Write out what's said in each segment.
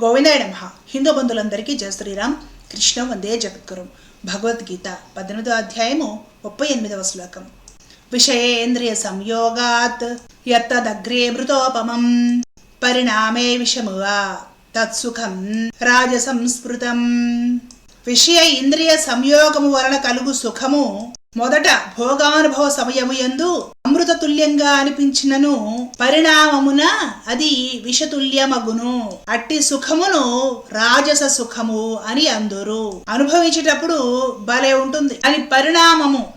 గోవిందాయ నమ హిందూ బంధువులందరికీ జయ శ్రీరామ్. కృష్ణ వందే జగద్గురు. భగవద్గీత పద్దెనిమిదో అధ్యాయము ముప్పై ఎనిమిదవ శ్లోకం. విషయేంద్రియ సంయోగాత్ యత్తదగ్రే మృతోపమం. పరిణామే విషమువా తత్సుఖం రాజసంస్మృతం విషయ ఇంద్రియ సంయోగము వలన కలుగు సుఖము మొదట భోగానుభవ సమయము యందు అమృతతుల్యంగా అనిపించినను. పరిణామమున అది విషతుల్యమగును. అట్టి సుఖమును రాజస సుఖము అని అందురు. అనుభవించేటప్పుడు భలే ఉంటుంది. అని పరిణామము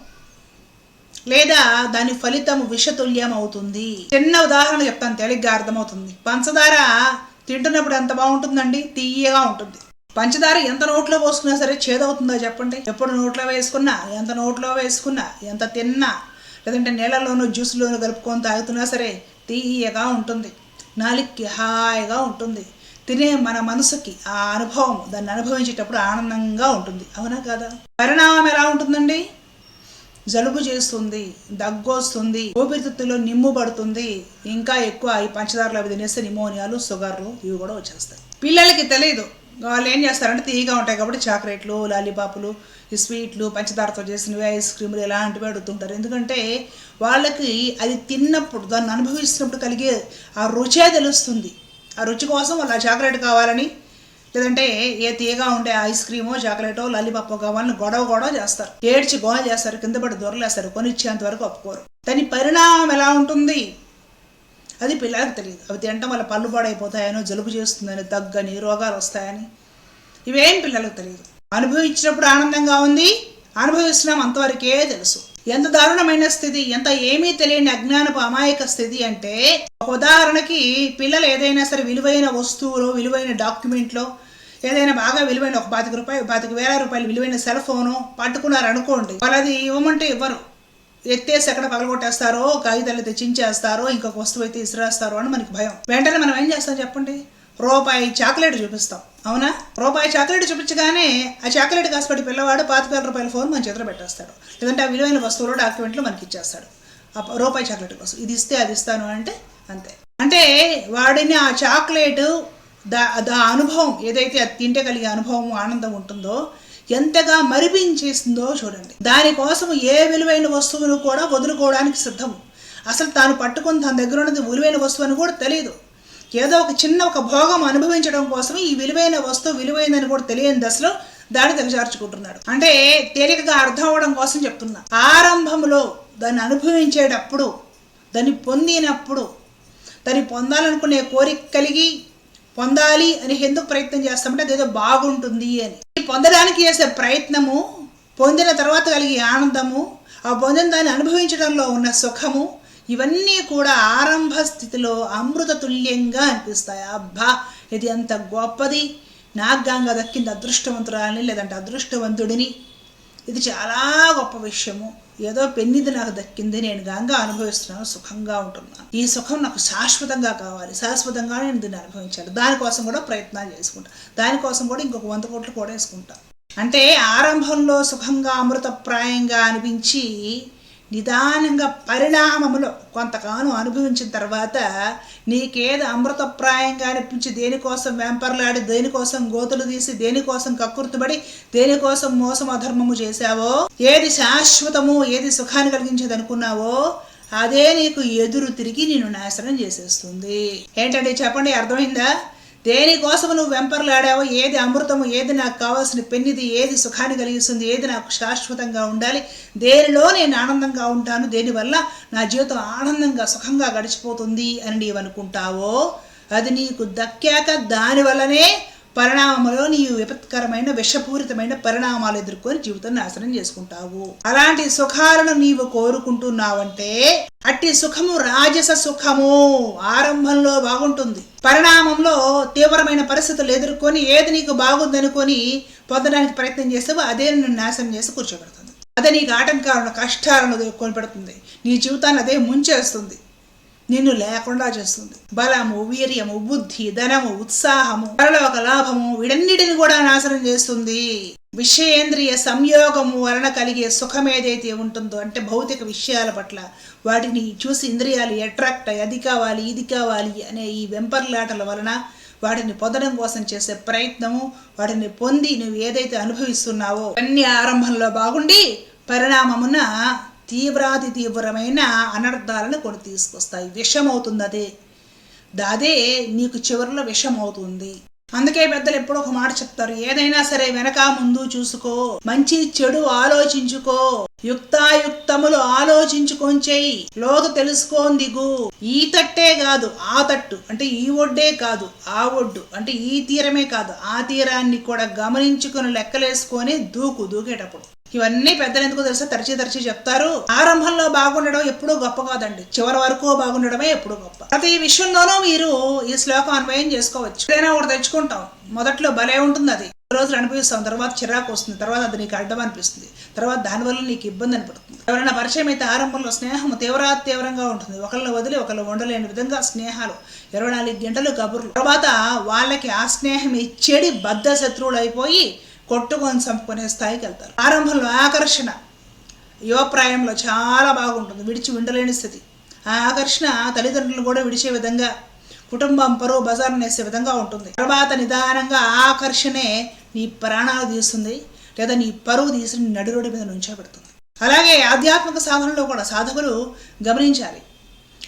లేదా దాని ఫలితము విషతుల్యం అవుతుంది చిన్న ఉదాహరణ చెప్తాను తేలిగ్గా అర్థమవుతుంది. పంచదార తింటున్నప్పుడు ఎంత బాగుంటుందండి? తీయగా ఉంటుంది. పంచదార ఎంత నోట్లో పోసుకున్నా సరే చేదవుతుందో చెప్పండి. ఎప్పుడు నోట్లో వేసుకున్నా ఎంత నోట్లో వేసుకున్నా ఎంత తిన్నా లేదంటే నీళ్ళలోనూ జ్యూస్లోనూ కలుపుకొని తాగుతున్నా సరే తీయగా ఉంటుంది. నాలిక్కి హాయిగా ఉంటుంది. తినే మన మనసుకి ఆ అనుభవం దాన్ని అనుభవించేటప్పుడు ఆనందంగా ఉంటుంది. అవునా కదా? పరిణామం ఎలా ఉంటుందండి? జలుబు చేస్తుంది దగ్గు వస్తుంది ఊపిరితిత్తులో నిమ్ము పడుతుంది. ఇంకా ఎక్కువ ఈ పంచదారలు అవి తినేస్తే నిమోనియాలు షుగర్లు ఇవి కూడా వచ్చేస్తాయి. పిల్లలకి తెలియదు వాళ్ళు ఏం చేస్తారంటే తీయగా ఉంటాయి కాబట్టి చాక్లెట్లు లాలీపాపులు ఈ స్వీట్లు పంచదారతో చేసినవి ఐస్ క్రీములు ఇలాంటివి అడుగుతుంటారు. ఎందుకంటే వాళ్ళకి అది తిన్నప్పుడు దాన్ని అనుభవిస్తున్నప్పుడు కలిగే ఆ రుచే తెలుస్తుంది. ఆ రుచి కోసం వాళ్ళు ఆ చాక్లెట్ కావాలని లేదంటే ఏ తీయగా ఉండే ఐస్ క్రీమో చాక్లెటో లాలీపాపో కావాలని గొడవ గొడవ చేస్తారు. ఏడ్చి గోల చేస్తారు కింద పడి దొరలేస్తారు కొనిచ్చేంత వరకు ఒప్పుకోరు. దాని పరిణామం ఎలా ఉంటుంది? అది పిల్లలకు తెలియదు. అవి తినటం వల్ల పళ్ళు పాడైపోతాయనో జలుబు చేస్తుందని తగ్గని రోగాలు వస్తాయని. ఇవేం పిల్లలకు తెలియదు. అనుభవించినప్పుడు ఆనందంగా ఉంది అనుభవిస్తున్నాం అంతవరకే తెలుసు. ఎంత దారుణమైన స్థితి ఎంత ఏమీ తెలియని అజ్ఞానపు అమాయక స్థితి అంటే ఒక ఉదాహరణకి పిల్లలు ఏదైనా సరే విలువైన వస్తువులో విలువైన డాక్యుమెంట్లో ఏదైనా బాగా విలువైన ఒక పాతిక రూపాయలు పాతిక వేల రూపాయలు విలువైన సెల్ ఫోను పట్టుకున్నారు అనుకోండి వాళ్ళు అది ఇవ్వమంటే ఇవ్వరు. ఎత్తేసి ఎక్కడ పగలగొట్టేస్తారో కాగితాలు తెచ్చించేస్తారో ఇంకొక వస్తువు అయితే ఇసిరేస్తారో అని మనకి భయం. వెంటనే మనం ఏం చేస్తాం చెప్పండి? రూపాయి చాక్లెట్ చూపిస్తాం. అవునా? రూపాయి చాక్లెట్ చూపించగానే ఆ చాక్లెట్ కాసుపడి పిల్లవాడు పాత వేల రూపాయల ఫోన్ మన చేతిలో పెట్టేస్తాడు. లేదంటే ఆ విలువైన వస్తువులు డాక్యుమెంట్లు మనకి ఇచ్చేస్తాడు. ఆ రూపాయి చాక్లెట్ కోసం. ఇది ఇస్తే అది ఇస్తాను అంటే అంతే. అంటే వాడిని ఆ చాక్లెట్ దా దా అనుభవం ఏదైతే అది తింటే కలిగే అనుభవం ఆనందం ఉంటుందో ఎంతగా మరిపించేసిందో చూడండి. దానికోసం ఏ విలువైన వస్తువును కూడా వదులుకోవడానికి సిద్ధం అసలు తాను పట్టుకుని తన దగ్గర ఉన్నది విలువైన వస్తువు అని కూడా తెలియదు ఏదో ఒక చిన్న ఒక భోగం అనుభవించడం కోసం ఈ విలువైన వస్తువు విలువైందని కూడా తెలియని దశలో దాన్ని తెగజార్చుకుంటున్నాడు అంటే తేలికగా అర్థం అవ్వడం కోసం చెప్తున్నా. ఆరంభంలో దాన్ని అనుభవించేటప్పుడు దాన్ని పొందినప్పుడు దాన్ని పొందాలనుకునే కోరిక కలిగి పొందాలి అని ఎందుకు ప్రయత్నం చేస్తామంటే అదేదో బాగుంటుంది అని. పొందడానికి చేసే ప్రయత్నము పొందిన తర్వాత కలిగే ఆనందము ఆ పొందిన దాన్ని అనుభవించడంలో ఉన్న సుఖము ఇవన్నీ కూడా ఆరంభ స్థితిలో అమృత తుల్యంగా అనిపిస్తాయి. అబ్బా ఇది అంత గొప్పది! నాకు దక్కింది అదృష్టవంతురాలని లేదంటే అదృష్టవంతుడిని ఇది చాలా గొప్ప విషయము. ఏదో పెన్నిది నాకు దక్కింది నేను గంగా అనుభవిస్తున్నాను సుఖంగా ఉంటున్నాను. ఈ సుఖం నాకు శాశ్వతంగా కావాలి. శాశ్వతంగా నేను దీన్ని అనుభవించాలి. దానికోసం కూడా ప్రయత్నాలు చేసుకుంటాను దానికోసం కూడా ఇంకొక వంద కోట్లు కూడా వేసుకుంటాను అంటే ఆరంభంలో సుఖంగా అమృతప్రాయంగా అనిపించి నిదానంగా పరిణామములో కొంతకాలం అనుభవించిన తర్వాత నీకేది అమృతప్రాయంగా అనిపించి దేనికోసం వెంపర్లాడి దేనికోసం గోతులు తీసి దేనికోసం కక్కుర్తుబడి దేనికోసం మోసం అధర్మము చేశావో ఏది శాశ్వతము ఏది సుఖాన్ని కలిగించేది అనుకున్నావో అదే నీకు ఎదురు తిరిగి నిన్ను నాశనం చేసేస్తుంది. ఏంటండి చెప్పండి అర్థమైందా? దేనికోసం నువ్వు వెంపర్లాడావో ఏది అమృతము ఏది నాకు కావాల్సిన పెన్నిది ఏది సుఖాన్ని కలిగిస్తుంది ఏది నాకు శాశ్వతంగా ఉండాలి దేనిలో నేను ఆనందంగా ఉంటాను దేనివల్ల నా జీవితం ఆనందంగా సుఖంగా గడిచిపోతుంది అని నీవు అనుకుంటావో అది నీకు దక్కాక దానివల్లనే పరిణామంలో నీవు విపత్కరమైన విషపూరితమైన పరిణామాలు ఎదుర్కొని జీవితం నాశనం చేసుకుంటావు. అలాంటి సుఖాలను నీవు కోరుకుంటున్నావంటే అట్టి సుఖము రాజస సుఖము ఆరంభంలో బాగుంటుంది. పరిణామంలో తీవ్రమైన పరిస్థితులు ఎదుర్కొని ఏది నీకు బాగుందనుకొని పొందడానికి ప్రయత్నం చేస్తావో అదే నిన్ను నాశనం చేసి కూర్చోబెడుతుంది. అదే నీకు ఆటంకాలను కష్టాలను కొనిపెడుతుంది నీ జీవితాన్ని అదే ముంచేస్తుంది. నిన్ను లేకుండా చేస్తుంది. బలము వీర్యము బుద్ధి ధనము ఉత్సాహము పరలోక లాభము వీడన్నిటిని కూడా నాశనం చేస్తుంది. విషయేంద్రియ సంయోగము వలన కలిగే సుఖం ఏదైతే ఉంటుందో అంటే భౌతిక విషయాల పట్ల వాటిని చూసి ఇంద్రియాలు అట్రాక్ట్ అయ్యి అది కావాలి ఇది కావాలి అనే ఈ వెంపర్లాటల వలన వాటిని పొందడం కోసం చేసే ప్రయత్నము వాటిని పొంది నువ్వు ఏదైతే అనుభవిస్తున్నావో అన్ని ఆరంభంలో బాగుండి పరిణామమున తీవ్రాతి తీవ్రమైన అనర్థాలను కొని తీసుకొస్తాయి. విషమవుతుంది అదే. దాదే నీకు చివరిలో విషమవుతుంది. అందుకే పెద్దలు ఎప్పుడో ఒక మాట చెప్తారు ఏదైనా సరే వెనక ముందు చూసుకో మంచి చెడు ఆలోచించుకో యుక్తాయుక్తములు ఆలోచించుకొని చెయ్యి లోతు తెలుసుకోని దిగు. ఈ తట్టే కాదు ఆ తట్టు అంటే ఈ ఒడ్డే కాదు ఆ ఒడ్డు అంటే ఈ తీరమే కాదు ఆ తీరాన్ని కూడా గమనించుకుని లెక్కలేసుకొని దూకు దూకేటప్పుడు. ఇవన్నీ పెద్దలు ఎందుకు తెలుసా? తరచి తరచి చెప్తారు. ఆరంభంలో బాగుండడం ఎప్పుడూ గొప్ప కాదండి. చివరి వరకు బాగుండడమే ఎప్పుడు గొప్ప. ప్రతి విషయంలోనూ మీరు ఈ శ్లోకం అన్వయం చేసుకోవచ్చు. ఏదైనా ఒకటి తెచ్చుకుంటాం. మొదట్లో భలే ఉంటుంది అది రోజులు అనిపిస్తాం తర్వాత చిరాకు వస్తుంది. తర్వాత అది నీకు అడ్డం అనిపిస్తుంది. తర్వాత దానివల్ల నీకు ఇబ్బంది అనిపడుతుంది. ఎవరైనా పరిచయం అయితే ఆరంభంలో స్నేహం తీవ్ర తీవ్రంగా ఉంటుంది. ఒకళ్ళు వదిలి ఒకళ్ళు ఉండలేని విధంగా స్నేహాలు ఇరవై నాలుగు గంటలు కబుర్లు తర్వాత వాళ్ళకి ఆ స్నేహం ఇచ్చేడి బద్ధ శత్రువులు అయిపోయి కొట్టుకొని చంపుకునే స్థాయికి వెళ్తారు. ఆరంభంలో ఆకర్షణ. యువప్రాయంలో చాలా బాగుంటుంది. విడిచి ఉండలేని స్థితి. ఆ ఆకర్షణ తల్లిదండ్రులను కూడా విడిచే విధంగా కుటుంబం పరువు బజార్ నేసే విధంగా ఉంటుంది. తర్వాత నిదానంగా ఆకర్షణే నీ ప్రాణాలు తీస్తుంది. లేదా నీ పరువు తీసి నీ నడిరోడి మీద నుంచోబెడుతుంది. అలాగే ఆధ్యాత్మిక సాధనలో కూడా సాధకులు గమనించాలి.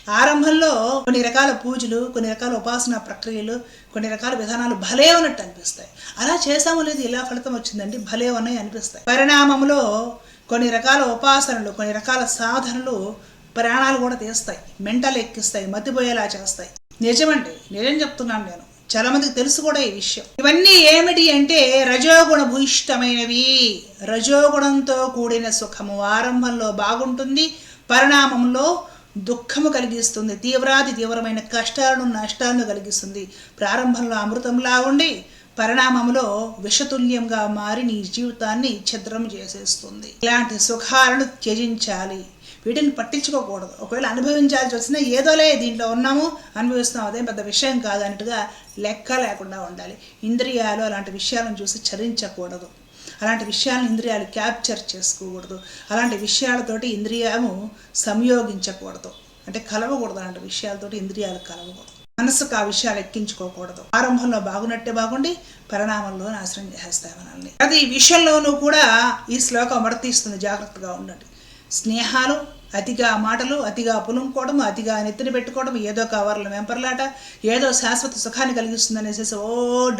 ఆరంభంలో కొన్ని రకాల పూజలు కొన్ని రకాల ఉపాసన ప్రక్రియలు కొన్ని రకాల విధానాలు భలే ఉన్నట్టు అనిపిస్తాయి. అలా చేసామో లేదు ఇలా ఫలితం వచ్చిందండి? భలే ఉన్నాయి అనిపిస్తాయి. పరిణామంలో కొన్ని రకాల ఉపాసనలు కొన్ని రకాల సాధనలు ప్రాణాలు కూడా తీస్తాయి. మెంటల్ ఎక్కిస్తాయి మతిపోయేలా చేస్తాయి. నిజమండి నిజం చెప్తున్నాను నేను. చాలా మందికి తెలుసు కూడా ఈ విషయం. ఇవన్నీ ఏమిటి అంటే రజోగుణ భూయిష్టమైనవి రజోగుణంతో కూడిన సుఖము ఆరంభంలో బాగుంటుంది పరిణామంలో దుఃఖము కలిగిస్తుంది తీవ్రాతి తీవ్రమైన కష్టాలను నష్టాలను కలిగిస్తుంది. ప్రారంభంలో అమృతంలా ఉండి పరిణామంలో విషతుల్యంగా మారి నీ జీవితాన్ని ఛిద్రం చేసేస్తుంది. ఇలాంటి సుఖాలను త్యజించాలి. వీటిని పట్టించుకోకూడదు. ఒకవేళ అనుభవించాల్సి వచ్చినా ఏదోలే దీంట్లో ఉన్నాము అనుభవిస్తున్నాం అదేం పెద్ద విషయం కాదు అన్నట్టుగా లెక్క లేకుండా ఉండాలి. ఇంద్రియాలు అలాంటి విషయాలను చూసి చరించకూడదు అలాంటి విషయాలను ఇంద్రియాలు క్యాప్చర్ చేసుకోకూడదు. అలాంటి విషయాలతోటి ఇంద్రియము సంయోగించకూడదు. అంటే కలవకూడదు అలాంటి విషయాలతోటి ఇంద్రియాలు కలవకూడదు. మనసుకు ఆ విషయాలు ఎక్కించుకోకూడదు. ఆరంభంలో బాగున్నట్టే బాగుండి పరిణామంలో నాశనం చేస్తాయి మనల్ని ప్రతి విషయంలోనూ కూడా ఈ శ్లోకం వర్తిస్తుంది జాగ్రత్తగా ఉండండి. స్నేహాలు అతిగా మాటలు అతిగా పులుముకోవడం అతిగా నెత్తిన పెట్టుకోవడం ఏదో కవర్ల వెంపర్లాట ఏదో శాశ్వత సుఖాన్ని కలిగిస్తుంది అనేసి ఓ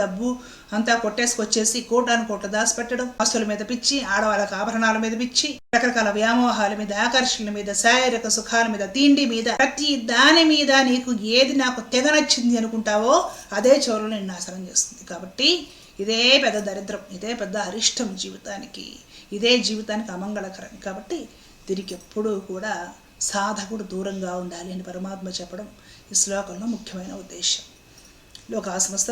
డబ్బు అంతా కొట్టేసుకొచ్చేసి కోటాను కోట దాచిపెట్టడం ఆస్తుల మీద పిచ్చి ఆడవాళ్ళకి ఆభరణాల మీద పిచ్చి రకరకాల వ్యామోహాల మీద ఆకర్షణల మీద శారీరక సుఖాల మీద తిండి మీద ప్రతి దాని మీద నీకు ఏది నాకు తెగ నచ్చింది అనుకుంటావో అదే చోరు నేను నాశనం చేస్తుంది. కాబట్టి ఇదే పెద్ద దరిద్రం ఇదే పెద్ద అరిష్టం జీవితానికి ఇదే జీవితానికి అమంగళకరం. కాబట్టి దీనికి ఎప్పుడూ కూడా సాధకుడు దూరంగా ఉండాలి అని పరమాత్మ చెప్పడం ఈ శ్లోకంలో ముఖ్యమైన ఉద్దేశం లోకా సమస్త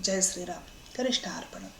జయ శ్రీరామ్. కరిష్టార్పణం